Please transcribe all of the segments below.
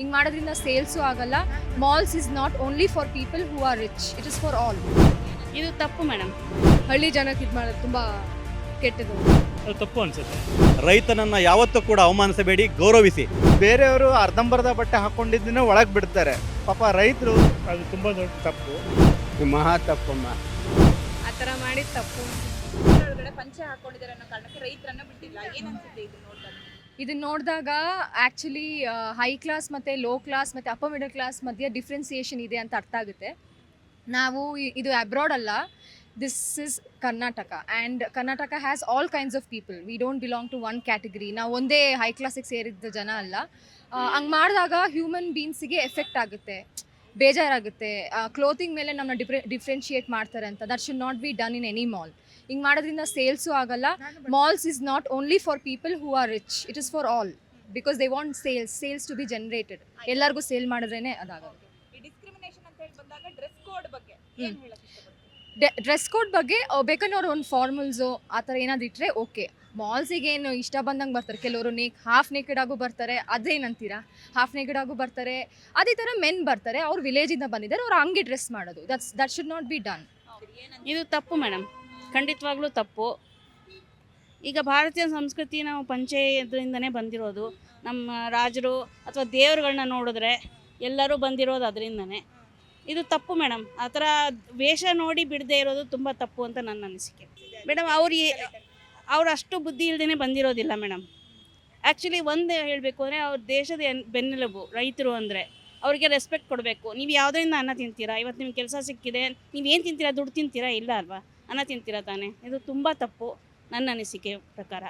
ಹಿಂಗೆ ಮಾಡೋದ್ರಿಂದ ಸೇಲ್ಸು ಆಗಲ್ಲ. Malls is not only for people who are rich it is for all ಇದು ತಪ್ಪು ಮೇಡಮ್. ಹಳ್ಳಿ ಜನಕ್ಕೆ ಇದು ಮಾಡೋದು ತುಂಬ ಕೆಟ್ಟದು ಅದು ತಪ್ಪು ಅನಿಸುತ್ತೆ. ರೈತನನ್ನು ಯಾವತ್ತೂ ಕೂಡ ಅವಮಾನಿಸಬೇಡಿ ಗೌರವಿಸಿ. ಬೇರೆಯವರು ಅರ್ಧಂಬರ್ಧ ಬಟ್ಟೆ ಹಾಕೊಂಡಿದ್ದನ್ನೇ ಒಳಗೆ ಬಿಡ್ತಾರೆ. ಪಾಪ ರೈತರು ಅದು ತುಂಬ ದೊಡ್ಡ ತಪ್ಪು. ಮಹಾ ತಪ್ಪಮ್ಮ. ಆ ಥರ ಮಾಡಿದ ತಪ್ಪು. ಒಳಗಡೆ ಪಂಚೆ ಹಾಕೊಂಡಿದ್ದಾರೆ ಅನ್ನೋ ಕಾರಣಕ್ಕೆ ರೈತರನ್ನ ಬಿಟ್ಟಿಲ್ಲ. ಏನನ್ಸುತ್ತೆ ಇದು ನೋಡಿದಾಗ? ಇದನ್ನ ನೋಡಿದಾಗ ಆ್ಯಕ್ಚುಲಿ ಹೈ ಕ್ಲಾಸ್ ಮತ್ತು ಲೋ ಕ್ಲಾಸ್ ಮತ್ತು ಅಪ್ಪರ್ ಮಿಡಲ್ ಕ್ಲಾಸ್ ಮಧ್ಯೆ ಡಿಫ್ರೆನ್ಸಿಯೇಷನ್ ಇದೆ ಅಂತ ಅರ್ಥ ಆಗುತ್ತೆ. ನಾವು ಇದು ಅಬ್ರಾಡ್ ಅಲ್ಲ this is Karnataka and Karnataka has all kinds of people we don't belong to one category ನಾವು ಒಂದೇ ಹೈ ಕ್ಲಾಸಿಗೆ ಸೇರಿದ್ದ ಜನ ಅಲ್ಲ. ಹಂಗೆ ಮಾಡಿದಾಗ ಹ್ಯೂಮನ್ ಬೀನ್ಸಿಗೆ ಎಫೆಕ್ಟ್ ಆಗುತ್ತೆ. ಬೇಜಾರಾಗುತ್ತೆ. ಕ್ಲೋತಿಂಗ್ ಮೇಲೆ ನಮ್ಮನ್ನ ಡಿಫ್ರೆ ಡಿಫ್ರೆನ್ಷಿಯೇಟ್ ಮಾಡ್ತಾರೆ ಅಂತ. That should not be done in any mall ಹಿಂಗೆ ಮಾಡೋದ್ರಿಂದ ಸೇಲ್ಸು ಆಗಲ್ಲ. Malls is not only for people who are rich it is for all because they want sales sales to be generated ಎಲ್ಲರಿಗೂ sale ಮಾಡಿದ್ರೇ ಅದಾಗುತ್ತೆ dress code ಬಗ್ಗೆ ಬೇಕನ್ನೋರು ಬೇಕಾದ್ರೆ ಅವ್ರು ಒಂದು ಫಾರ್ಮಲ್ಸು ಆ ಥರ ಏನಾದ್ರು ಇಟ್ಟರೆ ಓಕೆ ಮಾಲ್ಸಿಗೆ ಏನು ಇಷ್ಟ ಬಂದಂಗೆ ಬರ್ತಾರೆ. ಕೆಲವರು ನೇಕ್ ಹಾಫ್ ನೇಕೆಡ್ ಆಗು ಬರ್ತಾರೆ. ಅದೇನಂತೀರಾ? ಹಾಫ್ ನೇಕೆಡ್ ಆಗು ಬರ್ತಾರೆ. ಅದೇ ಥರ ಮೆನ್ ಬರ್ತಾರೆ. ಅವ್ರು ವಿಲೇಜಿಂದ ಬಂದಿದ್ದಾರೆ. ಅವ್ರು ಹಂಗೆ ಡ್ರೆಸ್ ಮಾಡೋದು. That's that should not be done ಇದು ತಪ್ಪು ಮೇಡಮ್ ಖಂಡಿತವಾಗ್ಲೂ ತಪ್ಪು. ಈಗ ಭಾರತೀಯ ಸಂಸ್ಕೃತಿ ನಾವು ಪಂಚೆ ಬಂದಿರೋದು. ನಮ್ಮ ರಾಜರು ಅಥವಾ ದೇವರುಗಳನ್ನ ನೋಡಿದ್ರೆ ಎಲ್ಲರೂ ಬಂದಿರೋದು ಅದರಿಂದನೇ. ಇದು ತಪ್ಪು ಮೇಡಮ್ ಆ ಥರ ವೇಷ ನೋಡಿ ಬಿಡದೆ ಇರೋದು ತುಂಬ ತಪ್ಪು ಅಂತ ನನ್ನ ಅನಿಸಿಕೆ. ಮೇಡಮ್ ಅವ್ರು ಅವ್ರು ಅಷ್ಟು ಬುದ್ಧಿ ಇಲ್ಲದೇ ಬಂದಿರೋದಿಲ್ಲ ಮೇಡಮ್. ಆ್ಯಕ್ಚುಲಿ ಒಂದು ಹೇಳಬೇಕು ಅಂದರೆ ಅವ್ರ ದೇಶದ ಬೆನ್ನೆಲುಬು ರೈತರು ಅಂದರೆ ಅವರಿಗೆ ರೆಸ್ಪೆಕ್ಟ್ ಕೊಡಬೇಕು. ನೀವು ಯಾವುದರಿಂದ ಅನ್ನ ತಿಂತೀರಾ? ಇವತ್ತು ನಿಮ್ಗೆ ಕೆಲಸ ಸಿಕ್ಕಿದೆ ನೀವು ಏನು ತಿಂತೀರಾ? ದುಡ್ಡು ತಿಂತೀರಾ? ಇಲ್ಲ ಅಲ್ವಾ? ಅನ್ನ ತಿಂತೀರಾ ತಾನೇ? ಇದು ತುಂಬ ತಪ್ಪು ನನ್ನ ಅನಿಸಿಕೆ ಪ್ರಕಾರ.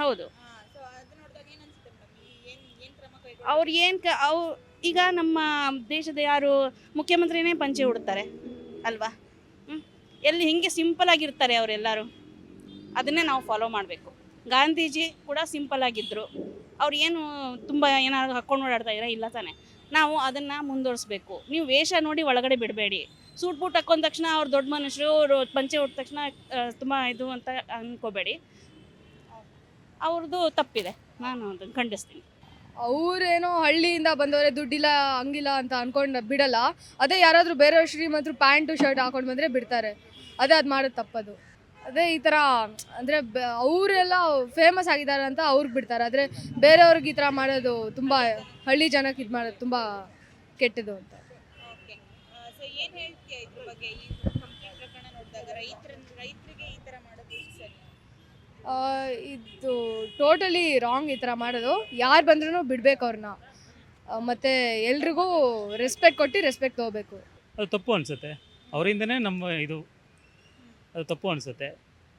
ಹೌದು. ಅವ್ರು ಏನು ಕ ಅವು ಈಗ ನಮ್ಮ ದೇಶದ ಯಾರು ಮುಖ್ಯಮಂತ್ರಿನೇ ಪಂಚೆ ಉಡ್ತಾರೆ ಅಲ್ವಾ? ಎಲ್ಲಿ ಹಿಂಗೆ ಸಿಂಪಲ್ ಆಗಿರ್ತಾರೆ ಅವರೆಲ್ಲರೂ, ಅದನ್ನೇ ನಾವು ಫಾಲೋ ಮಾಡಬೇಕು. ಗಾಂಧೀಜಿ ಕೂಡ ಸಿಂಪಲ್ ಆಗಿದ್ದರು ಅವ್ರು ಏನು ತುಂಬ ಏನಾದ್ರು ಹಾಕ್ಕೊಂಡು ಓಡಾಡ್ತಾ ಇರೋ ಇಲ್ಲ ತಾನೆ. ನಾವು ಅದನ್ನು ಮುಂದುವರಿಸ್ಬೇಕು. ನೀವು ವೇಷ ನೋಡಿ ಒಳಗಡೆ ಬಿಡಬೇಡಿ. ಸೂಟ್ ಬೂಟ್ ಹಾಕೊಂಡ ತಕ್ಷಣ ಅವ್ರು ದೊಡ್ಡ ಮನುಷ್ಯರು, ಅವರು ಪಂಚೆ ಉಟ್ಟ ತಕ್ಷಣ ತುಂಬ ಇದು ಅಂತ ಅಂದ್ಕೋಬೇಡಿ ಅವ್ರದ್ದು ತಪ್ಪಿದೆ. ನಾನು ಅದನ್ನು ಖಂಡಿಸ್ತೀನಿ. ಅವರೇನೋ ಹಳ್ಳಿಯಿಂದ ಬಂದವರೇ, ದುಡ್ಡಿಲ್ಲ, ಹಂಗಿಲ್ಲ ಅಂತ ಅನ್ಕೊಂಡು ಬಿಡಲ್ಲ. ಅದೇ ಯಾರಾದರೂ ಬೇರೆಯವ್ರ ಶ್ರೀಮಂತರು ಪ್ಯಾಂಟು, ಶರ್ಟ್ ಹಾಕೊಂಡು ಬಂದರೆ ಬಿಡ್ತಾರೆ. ಅದೇ ಅದು ಮಾಡೋದು ತಪ್ಪದು. ಅದೇ ಈ ಥರ ಅಂದರೆ ಅವರೆಲ್ಲ ಫೇಮಸ್ ಆಗಿದ್ದಾರೆ ಅಂತ ಅವ್ರಿಗೆ ಬಿಡ್ತಾರೆ. ಆದರೆ ಬೇರೆಯವ್ರಿಗೆ ಈ ಥರ ಮಾಡೋದು ತುಂಬ ಹಳ್ಳಿ ಜನಕ್ಕೆ ಇದು ಮಾಡೋದು ತುಂಬ ಕೆಟ್ಟದು ಅಂತ. ಓಕೆ. ಸೊ ಏನ್ ಹೇಳ್ತೀಯ ಇದ್ರ ಬಗ್ಗೆ? ಈ ಕಂಪ್ನಿ ಪ್ರಕರಣ ನೋಡಿದಾಗ ರೈತರ ರೈತರಿಗೆ ಈ ತರ ಮಾಡೋದು ಸರಿ? ಇದು ಟೋಟಲಿ ರಾಂಗ್ ಈ ಥರ ಮಾಡೋದು. ಯಾರು ಬಂದ್ರೂ ಬಿಡ್ಬೇಕು ಅವ್ರನ್ನ ಮತ್ತು ಎಲ್ರಿಗೂ ರೆಸ್ಪೆಕ್ಟ್ ಕೊಟ್ಟು ರೆಸ್ಪೆಕ್ಟ್ ತೊಗೋಬೇಕು. ಅದು ತಪ್ಪು ಅನಿಸುತ್ತೆ. ಅವರಿಂದನೇ ನಮ್ಮ ಇದು ಅದು ತಪ್ಪು ಅನಿಸುತ್ತೆ.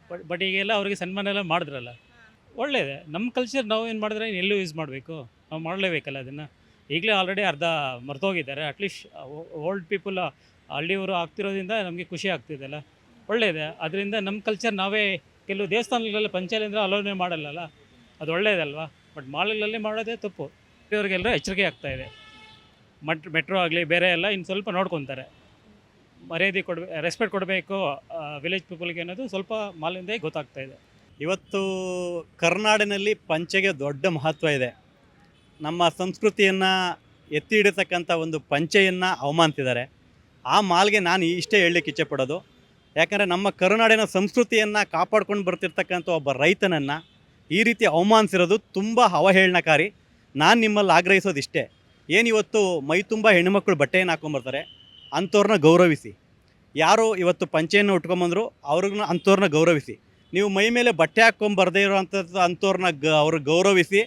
ಬಟ್ ಬಟ್ ಈಗೆಲ್ಲ ಅವರಿಗೆ ಸನ್ಮಾನ ಎಲ್ಲ ಮಾಡಿದ್ರಲ್ಲ. ಒಳ್ಳೆಯದೆ ನಮ್ಮ ಕಲ್ಚರ್ ನಾವು ಏನು ಮಾಡಿದ್ರೆ ಎಲ್ಲೂ ಯೂಸ್ ಮಾಡಬೇಕು. ನಾವು ಮಾಡಲೇಬೇಕಲ್ಲ ಅದನ್ನು. ಈಗಲೇ ಆಲ್ರೆಡಿ ಅರ್ಧ ಮರ್ತೋಗಿದ್ದಾರೆ. ಅಟ್ಲೀಸ್ಟ್ ಓಲ್ಡ್ ಪೀಪಲ್ ಹಳ್ಳಿಯವರು ಆಗ್ತಿರೋದ್ರಿಂದ ನಮಗೆ ಖುಷಿ ಆಗ್ತಿದೆಲ್ಲ. ಒಳ್ಳೆಯದೆ ಅದರಿಂದ ನಮ್ಮ ಕಲ್ಚರ್ ನಾವೇ ಕೆಲವು ದೇವಸ್ಥಾನಗಳೆಲ್ಲ ಅಂದರೆ ಅಲೋನೆ ಮಾಡಲ್ಲಲ್ಲ. ಅದು ಒಳ್ಳೆಯದಲ್ವಾ ಬಟ್ ಮಾಲ್ಗಳಲ್ಲಿ ಮಾಡೋದೇ ತಪ್ಪು. ಇವರಿಗೆಲ್ಲರೂ ಎಚ್ಚರಿಕೆ ಆಗ್ತಾಯಿದೆ ಮಟ್, ಮೆಟ್ರೋ ಆಗಲಿ, ಬೇರೆ ಎಲ್ಲ ಇನ್ನು ಸ್ವಲ್ಪ ನೋಡ್ಕೊತಾರೆ. ಮರ್ಯಾದೆ ಕೊಡ್ಬೇ ರೆಸ್ಪೆಕ್ಟ್ ಕೊಡಬೇಕು ವಿಲೇಜ್ ಪೀಪಲ್ಗೆ ಅನ್ನೋದು ಸ್ವಲ್ಪ ಮಾಲಿಂದ ಗೊತ್ತಾಗ್ತಾ ಇದೆ. ಇವತ್ತು ಕರ್ನಾಡಿನಲ್ಲಿ ಪಂಚೆಗೆ ದೊಡ್ಡ ಮಹತ್ವ ಇದೆ. ನಮ್ಮ ಸಂಸ್ಕೃತಿಯನ್ನು ಎತ್ತಿ ಹಿಡಿತಕ್ಕಂಥ ಒಂದು ಪಂಚೆಯನ್ನು ಅವಮಾನಿಸಿದ್ದಾರೆ. ಆ ಮಾಲ್ಗೆ ನಾನು ಇಷ್ಟೇ ಹೇಳಲಿಕ್ಕೆ ಇಚ್ಛೆಪಡೋದು ಯಾಕಂದರೆ ನಮ್ಮ ಕರುನಾಡಿನ ಸಂಸ್ಕೃತಿಯನ್ನು ಕಾಪಾಡ್ಕೊಂಡು ಬರ್ತಿರ್ತಕ್ಕಂಥ ಒಬ್ಬ ರೈತನನ್ನು ಈ ರೀತಿ ಅವಮಾನಿಸಿರೋದು ತುಂಬ ಅವಹೇಳನಕಾರಿ. ನಾನು ನಿಮ್ಮಲ್ಲಿ ಆಗ್ರಹಿಸೋದು ಇಷ್ಟೇ ಏನಿವತ್ತು ಮೈ ತುಂಬ ಹೆಣ್ಣುಮಕ್ಕಳು ಬಟ್ಟೆಯನ್ನು ಹಾಕ್ಕೊಂಬರ್ತಾರೆ ಅಂಥವ್ರನ್ನ ಗೌರವಿಸಿ. ಯಾರು ಇವತ್ತು ಪಂಚೆಯನ್ನು ಉಟ್ಕೊಂಬಂದ್ರು ಅವ್ರನ್ನ ಅಂಥವ್ರನ್ನ ಗೌರವಿಸಿ. ನೀವು ಮೈ ಮೇಲೆ ಬಟ್ಟೆ ಹಾಕ್ಕೊಂಬರ್ದೇ ಇರೋವಂಥದ್ದು ಅಂಥವ್ರನ್ನ ಗ ಅವ್ರಿಗೆ ಗೌರವಿಸಿ,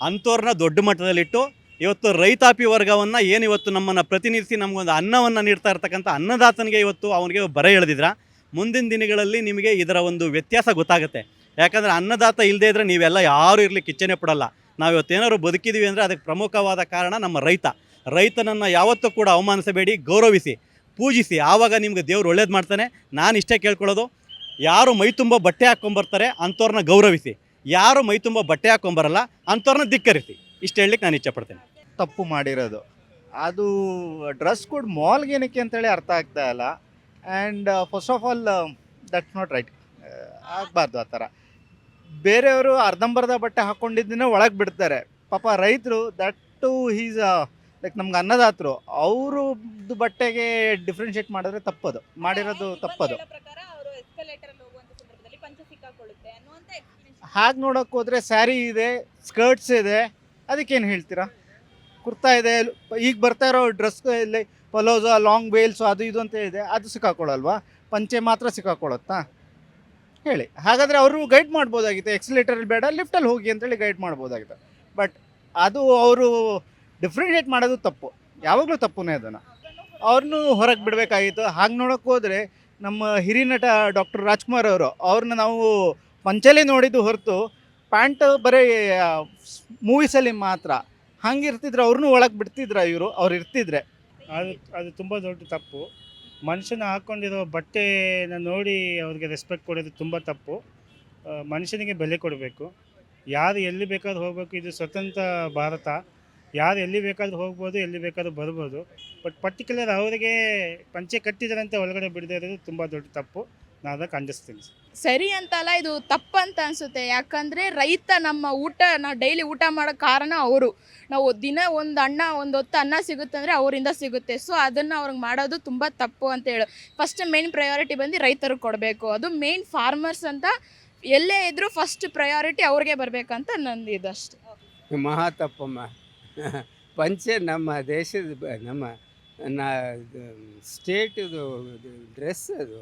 ಅಂಥವ್ರನ್ನ ದೊಡ್ಡ ಮಟ್ಟದಲ್ಲಿಟ್ಟು ಇವತ್ತು ರೈತಾಪಿ ವರ್ಗವನ್ನು ಏನು ಇವತ್ತು ನಮ್ಮನ್ನು ಪ್ರತಿನಿಧಿಸಿ ನಮಗೊಂದು ಅನ್ನವನ್ನು ನೀಡ್ತಾ ಇರ್ತಕ್ಕಂಥ ಅನ್ನದಾತನಿಗೆ ಇವತ್ತು ಅವನಿಗೆ ಬರ ಎಳೆದಿದ್ರ? ಮುಂದಿನ ದಿನಗಳಲ್ಲಿ ನಿಮಗೆ ಇದರ ಒಂದು ವ್ಯತ್ಯಾಸ ಗೊತ್ತಾಗುತ್ತೆ. ಯಾಕಂದರೆ ಅನ್ನದಾತ ಇಲ್ಲದೇ ಇದ್ದರೆ ನೀವೆಲ್ಲ ಯಾರೂ ಇರಲಿ ಕಿಚ್ಚನೆ ಪಡಲ್ಲ. ನಾವು ಇವತ್ತೇನಾದ್ರು ಬದುಕಿದ್ದೀವಿ ಅಂದರೆ ಅದಕ್ಕೆ ಪ್ರಮುಖವಾದ ಕಾರಣ ನಮ್ಮ ರೈತ. ರೈತನನ್ನು ಯಾವತ್ತೂ ಕೂಡ ಅವಮಾನಿಸಬೇಡಿ, ಗೌರವಿಸಿ, ಪೂಜಿಸಿ. ಆವಾಗ ನಿಮ್ಗೆ ದೇವ್ರು ಒಳ್ಳೇದು ಮಾಡ್ತಾನೆ. ನಾನು ಇಷ್ಟೇ ಕೇಳ್ಕೊಳ್ಳೋದು. ಯಾರು ಮೈ ತುಂಬ ಬಟ್ಟೆ ಹಾಕ್ಕೊಂಬರ್ತಾರೆ ಅಂಥವ್ರನ್ನ ಗೌರವಿಸಿ. ಯಾರು ಮೈ ತುಂಬ ಬಟ್ಟೆ ಹಾಕ್ಕೊಂಬರಲ್ಲ ಅಂಥವ್ರನ್ನ ಧಿಕ್ಕರಿಸಿ. ಇಷ್ಟು ಹೇಳಲಿಕ್ಕೆ ನಾನು ಇಷ್ಟಪಡ್ತೇನೆ ತಪ್ಪು ಮಾಡಿರೋದು. ಅದು ಡ್ರೆಸ್ ಕೋಡ್ ಮಾಲ್ಗೆ ಏನಕ್ಕೆ ಅಂತೇಳಿ ಅರ್ಥ ಆಗ್ತಾ ಇಲ್ಲ. And first of all that's not right ಆಗಬಾರ್ದು ಆ ಥರ. ಬೇರೆಯವರು ಅರ್ಧಂಬರ್ಧ ಬಟ್ಟೆ ಹಾಕ್ಕೊಂಡಿದ್ದನ್ನೇ ಒಳಗೆ ಬಿಡ್ತಾರೆ. ಪಾಪ ರೈತರು ದಟ್ ಟು ಹೀಸ್ ಲೈಕ್ ನಮ್ಗೆ ಅನ್ನದಾತರು ಅವರು ಬಟ್ಟೆಗೆ ಡಿಫ್ರೆನ್ಶಿಯೇಟ್ ಮಾಡಿದ್ರೆ ತಪ್ಪದು. ಮಾಡಿರೋದು ತಪ್ಪದು. ಹಾಗೆ ನೋಡೋಕೆ ಹೋದರೆ ಸ್ಯಾರಿ ಇದೆ ಸ್ಕರ್ಟ್ಸ್ ಇದೆ. ಅದಕ್ಕೇನು ಹೇಳ್ತೀರಾ? ಕುರ್ತಾ ಇದೆ ಈಗ ಬರ್ತಾ ಇರೋ ಡ್ರೆಸ್ ಇಲ್ಲಿ ಪಲೋಸೋ ಲಾಂಗ್ ವೇಲ್ಸು ಅದು ಇದು ಅಂತ ಇದೆ ಅದು ಸಿಕ್ಕಾಕೊಳ್ಳಲ್ವಾ? ಪಂಚೆ ಮಾತ್ರ ಸಿಕ್ಕಾಕೊಳ್ಳುತ್ತಾ? ಹೇಳಿ. ಹಾಗಾದರೆ ಅವರು ಗೈಡ್ ಮಾಡ್ಬೋದಾಗಿತ್ತು. ಎಕ್ಸಿಲೇಟರಲ್ಲಿ ಬೇಡ ಲಿಫ್ಟಲ್ಲಿ ಹೋಗಿ ಅಂತೇಳಿ ಗೈಡ್ ಮಾಡ್ಬೋದಾಗಿತ್ತು. ಬಟ್ ಅದು ಅವರು ಡಿಫ್ರೆನ್ಷಿಯೇಟ್ ಮಾಡೋದು ತಪ್ಪು. ಯಾವಾಗಲೂ ತಪ್ಪುನೇ ಅದನ್ನು. ಅವ್ರನ್ನೂ ಹೊರಗೆ ಬಿಡಬೇಕಾಗಿತ್ತು. ಹಾಗೆ ನೋಡೋಕೆ ಹೋದರೆ ನಮ್ಮ ಹಿರಿಯ ನಟ ಡಾಕ್ಟರ್ ರಾಜ್ಕುಮಾರ್ ಅವರು ಅವ್ರನ್ನ ನಾವು ಪಂಚಲಿ ನೋಡಿದ್ದು ಹೊರತು ಪ್ಯಾಂಟ್ ಬರೀ ಮೂವೀಸಲ್ಲಿ ಮಾತ್ರ. ಹಂಗೆ ಇರ್ತಿದ್ರೆ. ಅವ್ರನ್ನೂ ಒಳಗೆ ಬಿಡ್ತಿದ್ರ ಇವರು. ಅವ್ರು ಇರ್ತಿದ್ರೆ. ಅದು ಅದು ತುಂಬ ದೊಡ್ಡ ತಪ್ಪು. ಮನುಷ್ಯನ ಹಾಕ್ಕೊಂಡಿರೋ ಬಟ್ಟೆನ ನೋಡಿ ಅವ್ರಿಗೆ ರೆಸ್ಪೆಕ್ಟ್ ಕೊಡೋದು ತುಂಬ ತಪ್ಪು. ಮನುಷ್ಯನಿಗೆ ಬೆಲೆ ಕೊಡಬೇಕು. ಯಾರು ಎಲ್ಲಿ ಬೇಕಾದ್ರೂ ಹೋಗಬೇಕು. ಇದು ಸ್ವತಂತ್ರ ಭಾರತ. ಯಾರು ಎಲ್ಲಿ ಬೇಕಾದ್ರೂ ಹೋಗ್ಬೋದು ಎಲ್ಲಿ ಬೇಕಾದ್ರೂ ಬರ್ಬೋದು. ಬಟ್ ಪರ್ಟಿಕ್ಯುಲರ್ ಅವರಿಗೆ ಪಂಚೆ ಕಟ್ಟಿದರಂತೆ ಒಳಗಡೆ ಬಿಡದೇ ಇರೋದು ತುಂಬ ದೊಡ್ಡ ತಪ್ಪು. ನಾನು ಅದಕ್ಕೆ ಖಂಡಿಸ್ತೀನಿ. ಸರಿ ಅಂತಲ್ಲ ಇದು ತಪ್ಪಂತ ಅನ್ಸುತ್ತೆ. ಯಾಕಂದ್ರೆ ರೈತ ನಮ್ಮ ಊಟ ನಾವು ಡೈಲಿ ಊಟ ಮಾಡೋ ಕಾರಣ ಅವರು. ನಾವು ದಿನ ಒಂದು ಅನ್ನ ಒಂದು ಹೊತ್ತು ಅನ್ನ ಸಿಗುತ್ತೆ ಅಂದರೆ ಅವರಿಂದ ಸಿಗುತ್ತೆ. ಸೊ ಅದನ್ನು ಅವ್ರಿಗೆ ಮಾಡೋದು ತುಂಬ ತಪ್ಪು ಅಂತ ಹೇಳು. ಫಸ್ಟ್ ಮೇನ್ ಪ್ರಯಾರಿಟಿ ಬಂದು ರೈತರಿಗೆ ಕೊಡಬೇಕು. ಅದು ಮೇನ್ ಫಾರ್ಮರ್ಸ್ ಅಂತ ಎಲ್ಲೇ ಇದ್ದರೂ ಫಸ್ಟ್ ಪ್ರಯಾರಿಟಿ ಅವ್ರಿಗೆ ಬರಬೇಕಂತ ನಂದು ಇದಷ್ಟೇ ಮಹಾ ತಪ್ಪಮ್ಮ. ಪಂಚೆ ನಮ್ಮ ದೇಶದ ನಮ್ಮ, ನಾ ಸ್ಟೇಟದು ಡ್ರೆಸ್ ಅದು.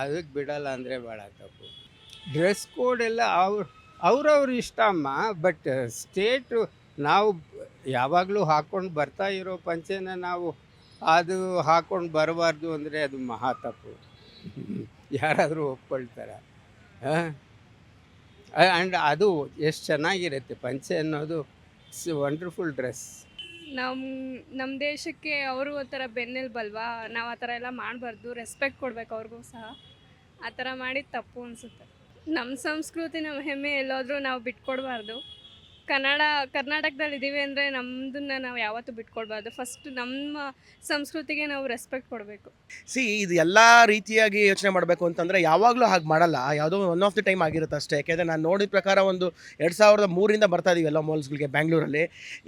ಅದಕ್ಕೆ ಬಿಡಲ್ಲ ಅಂದರೆ ಭಾಳ ತಪ್ಪು. ಡ್ರೆಸ್ ಕೋಡ್ ಎಲ್ಲ ಅವ್ರ, ಅವ್ರವ್ರ ಇಷ್ಟ ಅಮ್ಮ ಬಟ್ ಸ್ಟೇಟು ನಾವು ಯಾವಾಗಲೂ ಹಾಕ್ಕೊಂಡು ಬರ್ತಾ ಇರೋ ಪಂಚೆನ ನಾವು ಅದು ಹಾಕ್ಕೊಂಡು ಬರಬಾರ್ದು ಅಂದರೆ ಅದು ಮಹಾ ತಪ್ಪು. ಯಾರಾದರೂ ಒಪ್ಕೊಳ್ತಾರೆ. ಆ್ಯಂಡ್ ಅದು ಎಷ್ಟು ಚೆನ್ನಾಗಿರುತ್ತೆ ಪಂಚೆ ಅನ್ನೋದು ಇಟ್ಸ್ ವಂಡರ್ಫುಲ್ ಡ್ರೆಸ್ ನಮ್ಮ ನಮ್ಮ ದೇಶಕ್ಕೆ ಅವರು ಒಂಥರ ಬೆನ್ನೆಲುಬಲ್ವಾ ನಾವು ಆ ಥರ ಎಲ್ಲ ಮಾಡಬಾರ್ದು. ರೆಸ್ಪೆಕ್ಟ್ ಕೊಡ್ಬೇಕು ಅವ್ರಿಗೂ ಸಹ. ಆ ಥರ ಮಾಡಿದ ತಪ್ಪು ಅನಿಸುತ್ತೆ. ನಮ್ಮ ಸಂಸ್ಕೃತಿ ನಮ್ಮ ಹೆಮ್ಮೆ ಎಲ್ಲೋದ್ರೂ ನಾವು ಬಿಟ್ಕೊಡ್ಬಾರ್ದು. ಕನ್ನಡ, ಕರ್ನಾಟಕದಲ್ಲಿ ಇದ್ದೀವಿ ಅಂದರೆ ನಮ್ಮದನ್ನ ನಾವು ಯಾವತ್ತೂ ಬಿಟ್ಕೊಡ್ಬಾರ್ದು. ಫಸ್ಟ್ ನಮ್ಮ ಸಂಸ್ಕೃತಿಗೆ ನಾವು ರೆಸ್ಪೆಕ್ಟ್ ಕೊಡಬೇಕು. ಸಿ ಇದು ಎಲ್ಲ ರೀತಿಯಾಗಿ ಯೋಚನೆ ಮಾಡಬೇಕು ಅಂತಂದರೆ ಯಾವಾಗಲೂ ಹಾಗೆ ಮಾಡಲ್ಲ. ಯಾವುದೋ ಒನ್ ಆಫ್ ದಿ ಟೈಮ್ ಆಗಿರುತ್ತೆ ಅಷ್ಟೇ. ಯಾಕೆಂದರೆ ನಾನು ನೋಡಿದ ಪ್ರಕಾರ ಒಂದು ಎರಡು ಸಾವಿರದ ಮೂರಿಂದ ಬರ್ತಾ ಇದೀವಿ ಎಲ್ಲ ಮಾಲ್ಸ್ಗಳಿಗೆ ಬ್ಯಾಂಗ್ಳೂರಲ್ಲಿ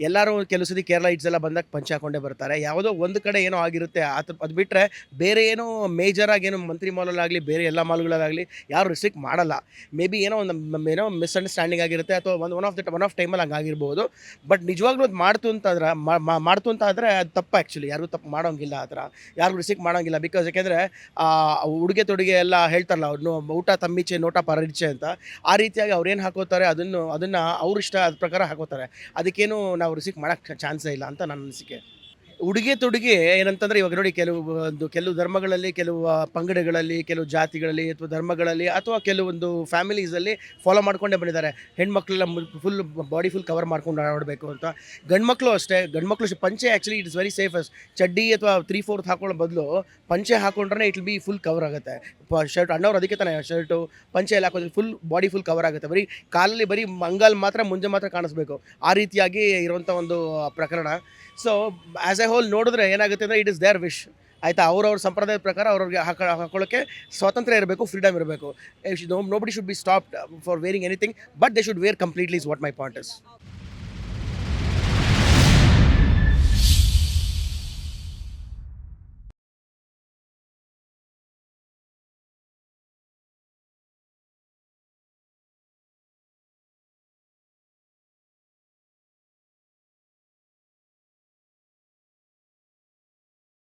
ಎಲ್ಲರೂ ಕೆಲವು ಸತಿ ಕೇರಳ ಇಟ್ಸ್ ಎಲ್ಲ ಬಂದಾಗ ಪಂಚ ಹಾಕೊಂಡೇ ಬರ್ತಾರೆ. ಯಾವುದೋ ಒಂದು ಕಡೆ ಏನೋ ಆಗಿರುತ್ತೆ. ಅದು ಅದು ಬಿಟ್ಟರೆ ಬೇರೆ ಏನೋ ಮೇಜರಾಗಿ ಏನೋ ಮಂತ್ರಿ ಮಾಲಲ್ಲಾಗಲಿ ಬೇರೆ ಎಲ್ಲ ಮಾಲ್ಗಳಲ್ಲಾಗಲಿ ಯಾರು ರಿಸ್ಟ್ರಿಕ್ಟ್ ಮಾಡಲ್ಲ. ಮೇ ಬಿ ಏನೋ ಒಂದು, ಏನೋ ಮಿಸ್ಅಂಡರ್ಸ್ಟ್ಯಾಂಡಿಂಗ್ ಆಗಿರುತ್ತೆ ಅಥವಾ ಒಂದು one of the one of ಟೈಮಲ್ಲಿ ಹಂಗೆ ಆಗಿರ್ಬೋದು. ಬಟ್ ನಿಜವಾಗ್ಲೂ ಅದು ಮಾಡ್ತು ಅಂತಂದ್ರೆ ಮಾಡ್ತು ಅಂತ ಆದರೆ ಅದು ತಪ್ಪು ಆ್ಯಕ್ಚುಲಿ ಯಾರಿಗೂ ತಪ್ಪು ಮಾಡೋಂಗಿಲ್ಲ ಆ ಥರ ಯಾರಿಗೂ ರಿಸಿಕ್ ಮಾಡೋಂಗಿಲ್ಲ. ಬಿಕಾಸ್ ಯಾಕೆಂದರೆ ಉಡುಗೆ ತೊಡುಗೆ ಎಲ್ಲ ಹೇಳ್ತಾರಲ್ಲ ಅವ್ರನ್ನು ಊಟ ತಮ್ಮಿಚೆ ನೋಟ ಪರಡಿಚೆ ಅಂತ. ಆ ರೀತಿಯಾಗಿ ಅವ್ರು ಏನು ಹಾಕೋತಾರೆ, ಅದನ್ನು ಅದನ್ನು ಅವ್ರ ಇಷ್ಟ ಅದ ಪ್ರಕಾರ ಹಾಕೋತಾರೆ. ಅದಕ್ಕೇನು ನಾವು ರಿಸಿಕ್ ಮಾಡೋಕ್ಕೆ ಚಾನ್ಸೇ ಇಲ್ಲ ಅಂತ ನನ್ನ ಅನಿಸಿಕೆ. ಉಡುಗೆ ತೊಡುಗೆ ಏನಂತಂದ್ರೆ ಇವಾಗ ನೋಡಿ ಕೆಲವು ಒಂದು ಕೆಲವು ಧರ್ಮಗಳಲ್ಲಿ, ಕೆಲವು ಪಂಗಡಗಳಲ್ಲಿ, ಕೆಲವು ಜಾತಿಗಳಲ್ಲಿ ಅಥವಾ ಧರ್ಮಗಳಲ್ಲಿ ಅಥವಾ ಕೆಲವೊಂದು ಫ್ಯಾಮಿಲೀಸಲ್ಲಿ ಫಾಲೋ ಮಾಡ್ಕೊಂಡೇ ಬಂದಿದ್ದಾರೆ. ಹೆಣ್ಮಕ್ಳೆಲ್ಲ ಫುಲ್ ಬಾಡಿ ಫುಲ್ ಕವರ್ ಮಾಡ್ಕೊಂಡು ಆಡಬೇಕು ಅಂತ. ಗಂಡ್ಮಕ್ಳು ಅಷ್ಟೇ, ಗಂಡ್ಮಕ್ಳು ಪಂಚೆ ಆ್ಯಕ್ಚುಲಿ ಇಟ್ಸ್ ವೆರಿ ಸೇಫೆಸ್ಟ್ ಚಡ್ಡಿ ಅಥವಾ ತ್ರೀ ಫೋರ್ತ್ ಹಾಕೊಳ್ಳೋ ಬದಲು ಪಂಚೆ ಹಾಕೊಂಡ್ರೆ ಇಟ್ ಬಿ ಫುಲ್ ಕವರ್ ಆಗುತ್ತೆ. ಶರ್ಟ್ ಅಣ್ಣವ್ರು ಅದಕ್ಕೆ ತಾನೆ ಶರ್ಟು, ಪಂಚೆ ಎಲ್ಲ ಹಾಕೋದ್ರೆ ಫುಲ್ ಬಾಡಿ ಫುಲ್ ಕವರ್ ಆಗುತ್ತೆ. ಬರೀ ಕಾಲಲ್ಲಿ ಬರೀ ಮಂಗಲ್ ಮಾತ್ರ, ಮುಂಜೆ ಮಾತ್ರ ಕಾಣಿಸ್ಬೇಕು. ಆ ರೀತಿಯಾಗಿ ಇರುವಂಥ ಒಂದು ಪ್ರಕರಣ. ಸೊ ಆ್ಯಸ್ ಎ ಹೋಲ್ ನೋಡಿದ್ರೆ ಏನಾಗುತ್ತೆ ಅಂದರೆ ಇಟ್ ಇಸ್ ದೇರ್ ವಿಶ್ ಆಯಿತಾ? ಅವ್ರವ್ರ ಸಂಪ್ರದಾಯದ ಪ್ರಕಾರ ಅವ್ರವ್ರಿಗೆ ಹಾಕ ಹಾಕೊಳ್ಳೋಕ್ಕೆ ಸ್ವಾತಂತ್ರ್ಯ ಇರಬೇಕು ಫ್ರೀಡಮ್ ಇರಬೇಕು. Nobody should be stop for wearing anything but they should wear completely is what my point is